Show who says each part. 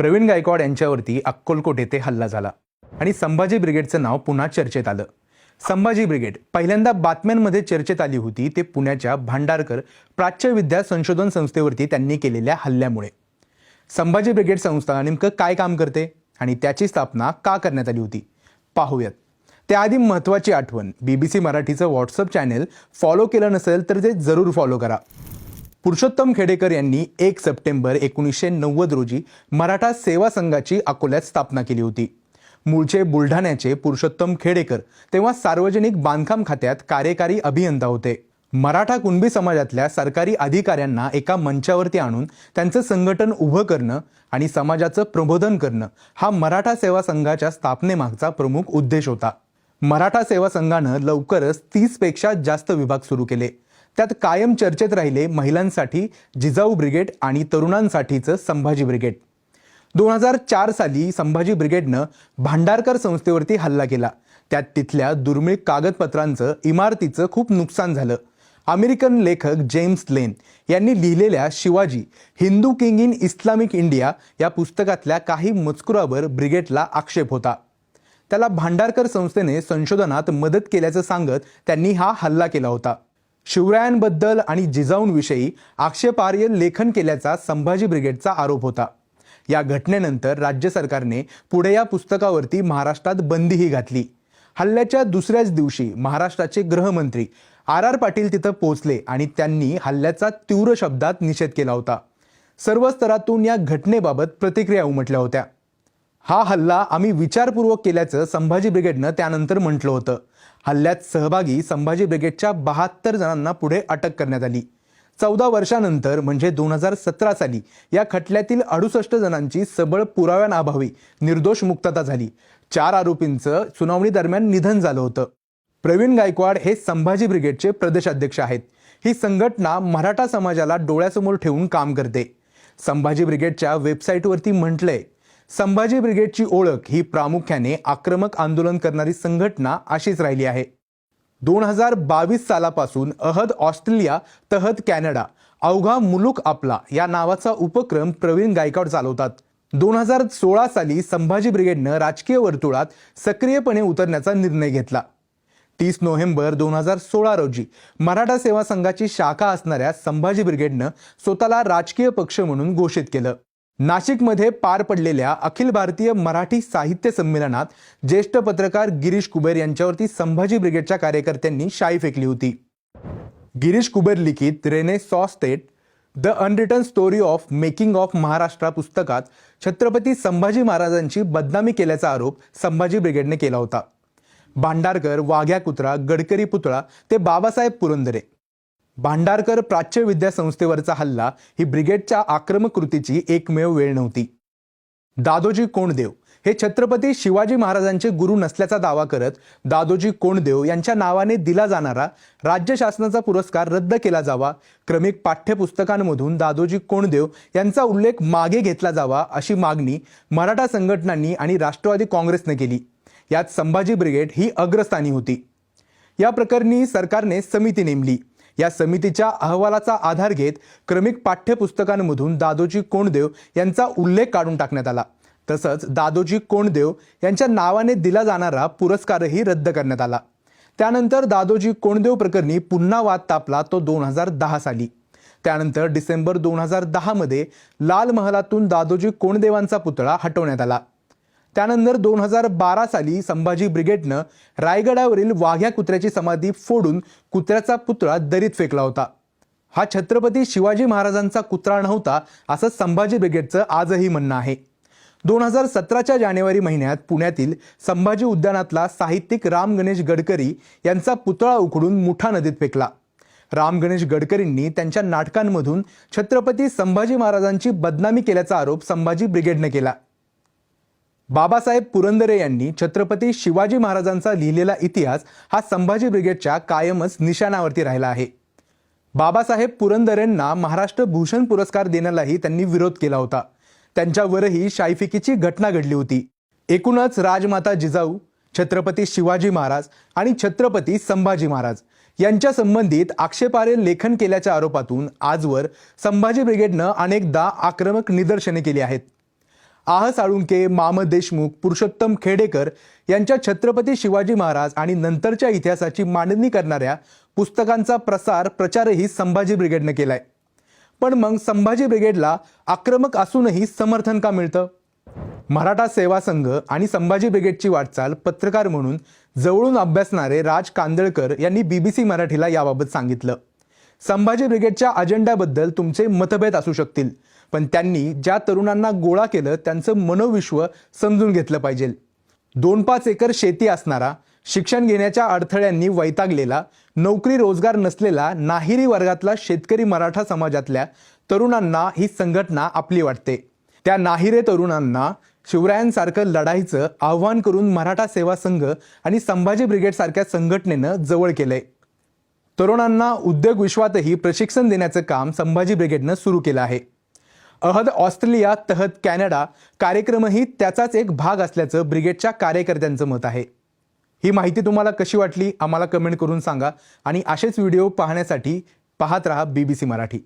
Speaker 1: प्रवीण गायकवाड यांच्यावरती अक्कलकोट येथे हल्ला झाला आणि संभाजी ब्रिगेडचं नाव पुन्हा चर्चेत आलं. संभाजी ब्रिगेड पहिल्यांदा बातम्यांमध्ये चर्चेत आली होती ते पुण्याच्या भांडारकर प्राच्यविद्या संशोधन संस्थेवरती त्यांनी केलेल्या हल्ल्यामुळे. संभाजी ब्रिगेड संस्था नेमकं काय काम करते आणि त्याची स्थापना का करण्यात आली होती? पाहूयात. त्याआधी महत्त्वाची आठवण बी बी सी मराठीचं व्हॉट्सअप चॅनेल फॉलो केलं नसेल तर ते जरूर फॉलो करा. पुरुषोत्तम खेडेकर यांनी एक सप्टेंबर एकोणीसशे नव्वद रोजी मराठा सेवा संघाची अकोल्यात स्थापना केली होती. मूळचे बुलढाण्याचे पुरुषोत्तम खेडेकर तेव्हा सार्वजनिक बांधकाम खात्यात कार्यकारी अभियंता होते. मराठा कुणबी समाजातल्या सरकारी अधिकाऱ्यांना एका मंचावरती आणून त्यांचं संघटन उभं करणं आणि समाजाचं प्रबोधन करणं हा मराठा सेवा संघाच्या स्थापनेमागचा प्रमुख उद्देश होता. मराठा सेवा संघानं लवकरच तीसपेक्षा जास्त विभाग सुरू केले. त्यात कायम चर्चेत राहिले महिलांसाठी जिजाऊ ब्रिगेड आणि तरुणांसाठीचं संभाजी ब्रिगेड. दोन हजार चार साली संभाजी ब्रिगेडनं भांडारकर संस्थेवरती हल्ला केला. त्यात तिथल्या दुर्मिळ कागदपत्रांचं इमारतीचं खूप नुकसान झालं. अमेरिकन लेखक जेम्स लेन यांनी लिहिलेल्या Shivaji Hindu king in Islamic India या पुस्तकातल्या काही मजकुरावर ब्रिगेडला आक्षेप होता. त्याला भांडारकर संस्थेने संशोधनात मदत केल्याचं सांगत त्यांनी हा हल्ला केला होता. शिवरायांबद्दल आणि जिजाऊंविषयी आक्षेपार्ह लेखन केल्याचा संभाजी ब्रिगेडचा आरोप होता. या घटनेनंतर राज्य सरकारने पुढे या पुस्तकावरती महाराष्ट्रात बंदीही घातली. हल्ल्याच्या दुसऱ्याच दिवशी महाराष्ट्राचे गृहमंत्री आर आर पाटील तिथं पोहोचले आणि त्यांनी हल्ल्याचा तीव्र शब्दात निषेध केला होता. सर्व स्तरातून या घटनेबाबत प्रतिक्रिया उमटल्या होत्या. हा हल्ला आम्ही विचारपूर्वक केल्याचं संभाजी ब्रिगेडनं त्यानंतर म्हटलं होतं. हल्ल्यात सहभागी संभाजी ब्रिगेडच्या बहात्तर जणांना पुढे अटक करण्यात आली. चौदा वर्षानंतर म्हणजे दोन हजार सतरा साली या खटल्यातील अडुसष्ट जणांची सबळ पुराव्यांअभावी निर्दोष मुक्तता झाली. चार आरोपींचं सुनावणी दरम्यान निधन झालं होतं. प्रवीण गायकवाड हे संभाजी ब्रिगेडचे प्रदेशाध्यक्ष आहेत. ही संघटना मराठा समाजाला डोळ्यासमोर ठेवून काम करते. संभाजी ब्रिगेडच्या वेबसाईटवरती म्हटलंय संभाजी ब्रिगेडची ओळख ही प्रामुख्याने आक्रमक आंदोलन करणारी संघटना अशीच राहिली आहे. दोन हजार बावीस सालापासून अहद ऑस्ट्रेलिया तहत कॅनडा अवघा मुलुक आपला या नावाचा उपक्रम प्रवीण गायकवाड चालवतात. दोन हजार सोळा साली संभाजी ब्रिगेडनं राजकीय वर्तुळात सक्रियपणे उतरण्याचा निर्णय घेतला. तीस नोव्हेंबर दोन हजार सोळा रोजी मराठा सेवा संघाची शाखा असणाऱ्या संभाजी ब्रिगेडनं स्वतःला राजकीय पक्ष म्हणून घोषित केलं. नाशिकमध्ये पार पडलेल्या अखिल भारतीय मराठी साहित्य संमेलनात ज्येष्ठ पत्रकार गिरीश कुबेर यांच्यावरती संभाजी ब्रिगेडच्या कार्यकर्त्यांनी शाई फेकली होती. गिरीश कुबेर लिखित Renee state the unwritten story of making of Maharashtra पुस्तकात छत्रपती संभाजी महाराजांची बदनामी केल्याचा आरोप संभाजी ब्रिगेडने केला होता. भांडारकर वाघ्या कुत्रा गडकरी पुतळा ते बाबासाहेब पुरंदरे भांडारकर प्राच्य विद्यासंस्थेवरचा हल्ला ही ब्रिगेडच्या आक्रमक कृतीची एकमेव वेळ नव्हती. दादोजी कोंडदेव हे छत्रपती शिवाजी महाराजांचे गुरु नसल्याचा दावा करत दादोजी कोंडदेव यांच्या नावाने दिला जाणारा राज्य शासनाचा पुरस्कार रद्द केला जावा क्रमिक पाठ्यपुस्तकांमधून दादोजी कोंडदेव यांचा उल्लेख मागे घेतला जावा अशी मागणी मराठा संघटनांनी आणि राष्ट्रवादी काँग्रेसने केली. यात संभाजी ब्रिगेड ही अग्रस्थानी होती. या प्रकरणी सरकारने समिती नेमली. या समितीच्या अहवालाचा आधार घेत क्रमिक पाठ्यपुस्तकांमधून दादोजी कोंडदेव यांचा उल्लेख काढून टाकण्यात आला. तसंच दादोजी कोंडदेव यांच्या नावाने दिला जाणारा पुरस्कारही रद्द करण्यात आला. त्यानंतर दादोजी कोंडदेव प्रकरणी पुन्हा वाद तापला तो दोन हजार दहा साली. त्यानंतर डिसेंबर दोन हजार दहामध्ये लाल महालातून दादोजी कोंडदेवांचा पुतळा हटवण्यात आला. त्यानंतर दोन हजार बारा साली संभाजी ब्रिगेडनं रायगडावरील वाघ्या कुत्र्याची समाधी फोडून कुत्र्याचा पुतळा दरीत फेकला होता. हा छत्रपती शिवाजी महाराजांचा कुत्रा नव्हता असं संभाजी ब्रिगेडचं आजही म्हणणं आहे. दोन हजार सतराच्या जानेवारी महिन्यात पुण्यातील संभाजी उद्यानातला साहित्यिक राम गणेश गडकरी यांचा पुतळा उखडून मुठा नदीत फेकला. राम गणेश गडकरींनी त्यांच्या नाटकांमधून छत्रपती संभाजी महाराजांची बदनामी केल्याचा आरोप संभाजी ब्रिगेडनं केला. बाबासाहेब पुरंदरे यांनी छत्रपती शिवाजी महाराजांचा लिहिलेला इतिहास हा संभाजी ब्रिगेडच्या कायमच निशाणावरती राहिला आहे. बाबासाहेब पुरंदरेंना महाराष्ट्र भूषण पुरस्कार देण्यालाही त्यांनी विरोध केला होता. त्यांच्यावरही शाईफिकीची घटना घडली होती. एकूणच राजमाता जिजाऊ छत्रपती शिवाजी महाराज आणि छत्रपती संभाजी महाराज यांच्या संबंधित आक्षेपार्ह लेखन केल्याच्या आरोपातून आजवर संभाजी ब्रिगेडनं अनेकदा आक्रमक निदर्शने केली आहेत. आह साळुंके माम देशमुख पुरुषोत्तम खेडेकर यांच्या छत्रपती शिवाजी महाराज आणि नंतरच्या इतिहासाची मांडणी करणाऱ्या पुस्तकांचा प्रसार प्रचारही संभाजी ब्रिगेडनं केलाय. पण मग संभाजी ब्रिगेडला आक्रमक असूनही समर्थन का मिळतं? मराठा सेवा संघ आणि संभाजी ब्रिगेडची वाटचाल पत्रकार म्हणून जवळून अभ्यासणारे राज कांदळकर यांनी बीबीसी मराठीला याबाबत सांगितलं. संभाजी ब्रिगेडच्या अजेंड्याबद्दल तुमचे मतभेद असू शकतील पण त्यांनी ज्या तरुणांना गोळा केलं त्यांचं मनोविश्व समजून घेतलं पाहिजे. दोन पाच एकर शेती असणारा शिक्षण घेण्याच्या अडथळ्यांनी वैतागलेला नोकरी रोजगार नसलेला नाहिरी वर्गातला शेतकरी मराठा समाजातल्या तरुणांना ही संघटना आपली वाटते. त्या नाहिरे तरुणांना शिवरायांसारखं लढाईचं आव्हान करून मराठा सेवा संघ आणि संभाजी ब्रिगेडसारख्या संघटनेनं जवळ केलंय. तरुणांना उद्योग विश्वातही प्रशिक्षण देण्याचं काम संभाजी ब्रिगेडनं सुरू केलं आहे. अहद ऑस्ट्रेलिया तहत कॅनडा कार्यक्रमही त्याचाच एक भाग असल्याचं ब्रिगेडच्या कार्यकर्त्यांचं मत आहे. ही माहिती तुम्हाला कशी वाटली आम्हाला कमेंट करून सांगा आणि असेच व्हिडिओ पाहण्यासाठी पाहत रहा बीबीसी मराठी.